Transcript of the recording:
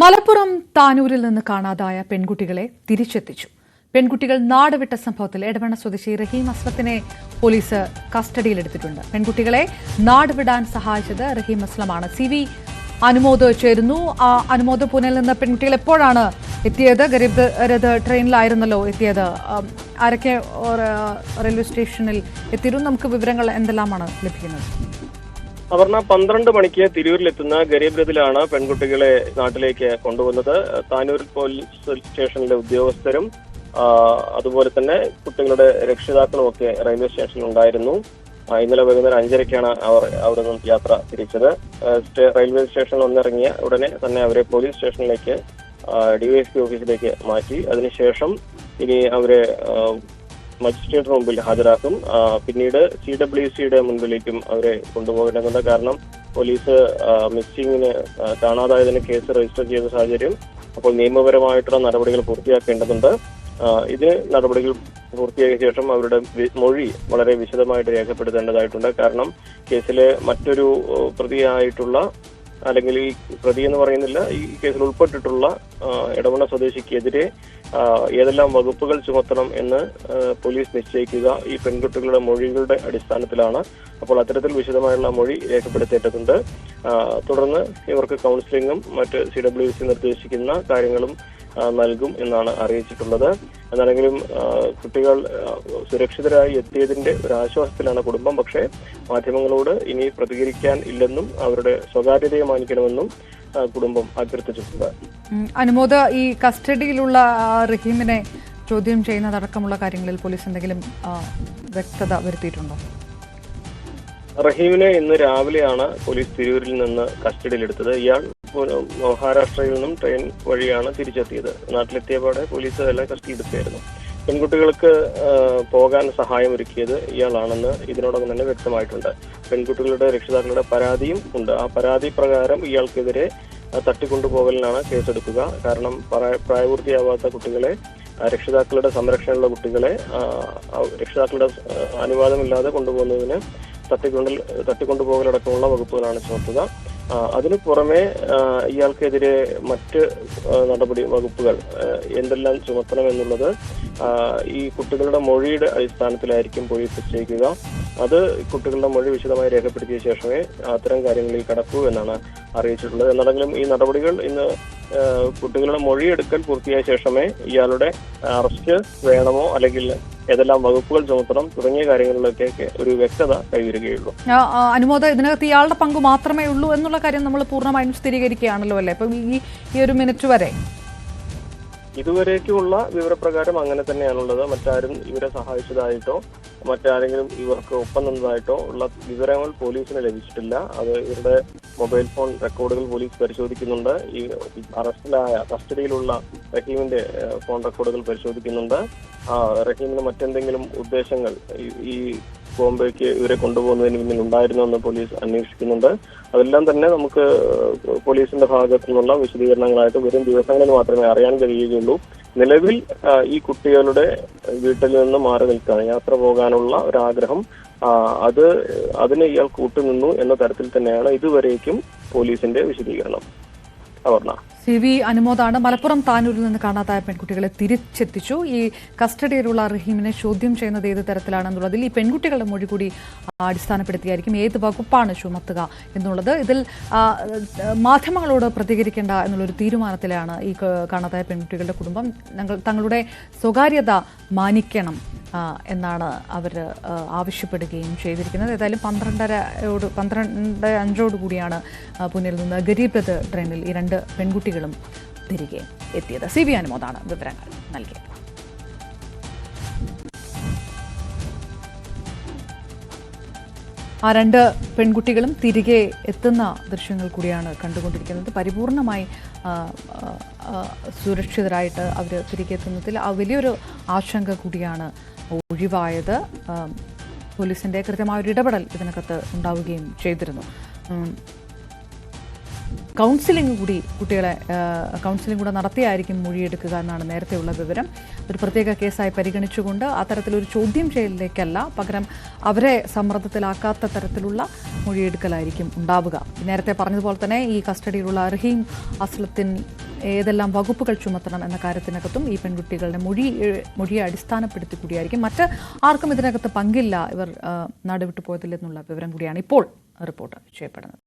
മലപ്പുറം താനൂരിൽ നിന്ന് കാണാതായ പെൺകുട്ടികളെ തിരിച്ചെത്തിച്ചു. പെൺകുട്ടികൾ നാടുവിട്ട സംഭവത്തിൽ എടവണ്ണ സ്വദേശി റഹീം അസ്ലത്തിനെ പോലീസ് കസ്റ്റഡിയിലെടുത്തിട്ടുണ്ട്. പെൺകുട്ടികളെ നാടുവിടാൻ സഹായിച്ചത് റഹീം അസ്ലമാണ്. സി വി അനുമോദ് ചേരുന്നു. ആ അനുമോദ് പൂനെയിൽ നിന്ന് പെൺകുട്ടികൾ എപ്പോഴാണ് എത്തിയത്? ഗരീബ് രഥ് ട്രെയിനിലായിരുന്നല്ലോ എത്തിയത്. ആരൊക്കെ റെയിൽവേ സ്റ്റേഷനിൽ എത്തിയിരുന്നു? നമുക്ക് വിവരങ്ങൾ എന്തെല്ലാമാണ് ലഭിക്കുന്നത്? അപർണ പന്ത്രണ്ട് മണിക്ക് തിരൂരിലെത്തുന്ന ഗരീബ് രഥിലാണ് പെൺകുട്ടികളെ നാട്ടിലേക്ക് കൊണ്ടുവന്നത്. താനൂർ പോലീസ് സ്റ്റേഷനിലെ ഉദ്യോഗസ്ഥരും അതുപോലെ തന്നെ കുട്ടികളുടെ രക്ഷിതാക്കളും ഒക്കെ റെയിൽവേ സ്റ്റേഷനിൽ ഉണ്ടായിരുന്നു ഇന്നലെ വൈകുന്നേരം അഞ്ചരയ്ക്കാണ് അവർ അവിടെ യാത്ര തിരിച്ചത്. റെയിൽവേ സ്റ്റേഷനിൽ ഒന്നിറങ്ങിയ ഉടനെ തന്നെ അവരെ പോലീസ് സ്റ്റേഷനിലേക്ക് ഡിവൈഎസ്പി ഓഫീസിലേക്ക് മാറ്റി. അതിനുശേഷം ഇനി അവരെ മജിസ്ട്രേറ്റ് മുമ്പിൽ ഹാജരാക്കും. പിന്നീട് സി ഡബ്ല്യു സിയുടെ മുൻപിലേക്കും അവരെ കൊണ്ടുപോകേണ്ടതുണ്ട് കാരണം പോലീസ് മിസ്സിങ്ങിന് കാണാതായതിന് കേസ് രജിസ്റ്റർ ചെയ്ത സാഹചര്യം അപ്പോൾ നിയമപരമായിട്ടുള്ള നടപടികൾ പൂർത്തിയാക്കേണ്ടതുണ്ട്. ഇത് ഇതിന് നടപടികൾ പൂർത്തിയാക്കിയ ശേഷം അവരുടെ മൊഴി വളരെ വിശദമായിട്ട് രേഖപ്പെടുത്തേണ്ടതായിട്ടുണ്ട്. കാരണം കേസിലെ മറ്റൊരു പ്രതിയായിട്ടുള്ള അല്ലെങ്കിൽ ഈ പ്രതി എന്ന് പറയുന്നില്ല ഈ കേസിൽ ഉൾപ്പെട്ടിട്ടുള്ള ഇടമണ സ്വദേശിക്കെതിരെ ഏതെല്ലാം വകുപ്പുകൾ ചുമത്തണം എന്ന് പോലീസ് നിശ്ചയിക്കുക ഈ പെൺകുട്ടികളുടെ മൊഴികളുടെ അടിസ്ഥാനത്തിലാണ് അപ്പോൾ അത്തരത്തിൽ വിശദമായുള്ള മൊഴി രേഖപ്പെടുത്തേണ്ടതുണ്ട്. തുടർന്ന് ഇവർക്ക് കൗൺസിലിംഗും മറ്റ് സി ഡബ്ല്യു സി നിർദ്ദേശിക്കുന്ന കാര്യങ്ങളും നൽകും എന്നാണ് അറിയിച്ചിട്ടുള്ളത്. എന്നാണെങ്കിലും കുട്ടികൾ സുരക്ഷിതരായി എത്തിയതിന്റെ ഒരു ആശ്വാസത്തിലാണ് കുടുംബം. പക്ഷേ മാധ്യമങ്ങളോട് ഇനി പ്രതികരിക്കാൻ ഇല്ലെന്നും അവരുടെ സ്വകാര്യതയെ മാനിക്കണമെന്നും കുടുംബം അഭ്യർത്ഥിച്ചിട്ടുണ്ട്. അനുമോദ ഈ കസ്റ്റഡിയിലുള്ള റഹീമിനെ ചോദ്യം ചെയ്യുന്നതടക്കമുള്ള കാര്യങ്ങളിൽ പോലീസ് എന്തെങ്കിലും വ്യക്തത വരുത്തിയിട്ടുണ്ടോ? റഹീമിനെ ഇന്ന് രാവിലെയാണ് പോലീസ് തിരൂരിൽ നിന്ന് കസ്റ്റഡിയിലെടുത്തത്. ഇയാൾ മഹാരാഷ്ട്രയിൽ നിന്നും ട്രെയിൻ വഴിയാണ് തിരിച്ചെത്തിയത്. നാട്ടിലെത്തിയപാടെ പോലീസ് എല്ലാം കസ്റ്റഡിയിലെടുത്തായിരുന്നു പെൺകുട്ടികൾക്ക് പോകാൻ സഹായം ഒരുക്കിയത് ഇയാളാണെന്ന് ഇതിനോടകം തന്നെ വ്യക്തമായിട്ടുണ്ട്. പെൺകുട്ടികളുടെ രക്ഷിതാക്കളുടെ പരാതിയും ഉണ്ട്. ആ പരാതി പ്രകാരം ഇയാൾക്കെതിരെ തട്ടിക്കൊണ്ടുപോകലിനാണ് കേസെടുക്കുക. കാരണം പ്രായ- പ്രായപൂർത്തിയാവാത്ത കുട്ടികളെ രക്ഷിതാക്കളുടെ സംരക്ഷണമുള്ള കുട്ടികളെ രക്ഷിതാക്കളുടെ അനുവാദമില്ലാതെ കൊണ്ടുപോകുന്നതിന് തട്ടിക്കൊണ്ടിൽ തട്ടിക്കൊണ്ടുപോകലടക്കമുള്ള വകുപ്പുകളാണ് ചുമത്തുക. അതിനു പുറമെ ഇയാൾക്കെതിരെ മറ്റ് നടപടി വകുപ്പുകൾ എന്തെല്ലാം ചുമത്തണം എന്നുള്ളത് ഈ കുട്ടികളുടെ മൊഴിയുടെ അടിസ്ഥാനത്തിലായിരിക്കും പോലീസ് നിശ്ചയിക്കുക അത് കുട്ടികളുടെ മൊഴി വിശദമായി രേഖപ്പെടുത്തിയ ശേഷമേ അത്തരം കാര്യങ്ങളിൽ കടക്കൂ എന്നാണ് അറിയിച്ചിട്ടുള്ളത്. എന്നാണെങ്കിലും ഈ നടപടികൾ ഇന്ന് കുട്ടികളുടെ മൊഴിയെടുക്കൽ പൂർത്തിയായ ശേഷമേ ഇയാളുടെ അറസ്റ്റ് വേണമോ അല്ലെങ്കിൽ ഏതെല്ലാം വകുപ്പുകൾ ചുമത്തണം തുടങ്ങിയ കാര്യങ്ങളിലൊക്കെ ഒരു വ്യക്തത കൈവരികയുള്ളൂ. അനുമോദം ഇതിനകത്ത് ഇയാളുടെ പങ്ക് മാത്രമേ ഉള്ളൂ എന്നുള്ള കാര്യം നമ്മൾ പൂർണമായും സ്ഥിരീകരിക്കുകയാണല്ലോ അല്ലേ? അപ്പം ഈ ഈ ഒരു മിനിറ്റ് വരെ. ഇതുവരേക്കുള്ള വിവരപ്രകാരം അങ്ങനെ തന്നെയാണുള്ളത്. മറ്റാരും ഇവരെ സഹായിച്ചതായിട്ടോ മറ്റാരെങ്കിലും ഇവർക്ക് ഒപ്പം നിന്നതായിട്ടോ ഉള്ള വിവരങ്ങൾ പോലീസിന് ലഭിച്ചിട്ടില്ല. അത് ഇവരുടെ മൊബൈൽ ഫോൺ റെക്കോർഡുകൾ പോലീസ് പരിശോധിക്കുന്നുണ്ട്. ഈ അറസ്റ്റിലായ കസ്റ്റഡിയിലുള്ള റഹീമിന്റെ ഫോൺ റെക്കോർഡുകൾ പരിശോധിക്കുന്നുണ്ട്. റഹീമിന് മറ്റെന്തെങ്കിലും ഉദ്ദേശങ്ങൾ ഈ- ബോംബേക്ക് ഇവരെ കൊണ്ടുപോകുന്നതിന് പിന്നിൽ ഉണ്ടായിരുന്നു എന്ന് പോലീസ് അന്വേഷിക്കുന്നുണ്ട്. അതെല്ലാം തന്നെ നമുക്ക് പോലീസിന്റെ ഭാഗത്തു നിന്നുള്ള വിശദീകരണങ്ങളായിട്ട് വരും ദിവസങ്ങളിൽ മാത്രമേ അറിയാൻ കഴിയുകയുള്ളൂ. നിലവിൽ ഈ കുട്ടികളുടെ വീട്ടിൽ നിന്ന് മാറി നിൽക്കുകയാണ് യാത്ര പോകാനുള്ള ഒരാഗ്രഹം അത് അതിന് ഇയാൾ കൂട്ടുനിന്നു എന്ന തരത്തിൽ തന്നെയാണ് ഇതുവരേക്കും പോലീസിന്റെ വിശദീകരണം. സി വി അനുമോദാണ്. മലപ്പുറം താനൂരിൽ നിന്ന് കാണാതായ പെൺകുട്ടികളെ തിരിച്ചെത്തിച്ചു. ഈ കസ്റ്റഡിയിലുള്ള റഹീമിനെ ചോദ്യം ചെയ്യുന്നത് ഏത് തരത്തിലാണെന്നുള്ളതിൽ ഈ പെൺകുട്ടികളുടെ മൊഴി കൂടി അടിസ്ഥാനപ്പെടുത്തിയായിരിക്കും. ഏത് വകുപ്പാണ് ചുമത്തുക എന്നുള്ളത്. ഇതിൽ മാധ്യമങ്ങളോട് പ്രതികരിക്കേണ്ട എന്നുള്ളൊരു തീരുമാനത്തിലാണ് ഈ കാണാതായ പെൺകുട്ടികളുടെ കുടുംബം. തങ്ങളുടെ സ്വകാര്യത മാനിക്കണം എന്നാണ് അവർ ആവശ്യപ്പെടുകയും ചെയ്തിരിക്കുന്നത്. ഏതായാലും പന്ത്രണ്ടരയോട് പന്ത്രണ്ട് അഞ്ചോട് കൂടിയാണ് പൂനെയിൽ നിന്ന് ഗരീബ് ട്രെയിനിൽ ഈ രണ്ട് പെൺകുട്ടികളും തിരികെ എത്തിയത്. സി വി അനുമോദാണ് വിവരങ്ങൾ നൽകിയത്. ആ രണ്ട് പെൺകുട്ടികളും തിരികെ എത്തുന്ന ദൃശ്യങ്ങൾ കൂടിയാണ് കണ്ടുകൊണ്ടിരിക്കുന്നത്. പരിപൂർണമായി സുരക്ഷിതരായിട്ട് അവർ തിരികെ എത്തുന്നതിൽ വലിയൊരു ആശങ്ക കൂടിയാണ് ഒഴിവായത് പോലീസിന്റെ കൃത്യമായ കൃത്യമായൊരു ഇടപെടൽ ഇതിനകത്ത് ഉണ്ടാവുകയും ചെയ്തിരുന്നു. കൗൺസിലിംഗ് കൂടി കുട്ടികളെ കൗൺസിലിംഗ് കൂടെ നടത്തിയായിരിക്കും മൊഴിയെടുക്കുക എന്നാണ് നേരത്തെയുള്ള വിവരം. ഒരു പ്രത്യേക കേസായി പരിഗണിച്ചുകൊണ്ട് അത്തരത്തിലൊരു ചോദ്യം ചെയ്യലിലേക്കല്ല പകരം അവരെ സമ്മർദ്ദത്തിലാക്കാത്ത തരത്തിലുള്ള മൊഴിയെടുക്കലായിരിക്കും ഉണ്ടാവുക. നേരത്തെ പറഞ്ഞതുപോലെ തന്നെ ഈ കസ്റ്റഡിയിലുള്ള അർഹീം അസ്ലത്തിൻ ഏതെല്ലാം വകുപ്പുകൾ ചുമത്തണം എന്ന കാര്യത്തിനകത്തും ഈ പെൺകുട്ടികളുടെ മൊഴി മൊഴിയെ അടിസ്ഥാനപ്പെടുത്തി കൂടിയായിരിക്കും. മറ്റ് ആർക്കും ഇതിനകത്ത് പങ്കില്ല ഇവർ നടുവിട്ടു പോയതില്ലെന്നുള്ള വിവരം കൂടിയാണ് ഇപ്പോൾ റിപ്പോർട്ട് ചെയ്യപ്പെടുന്നത്.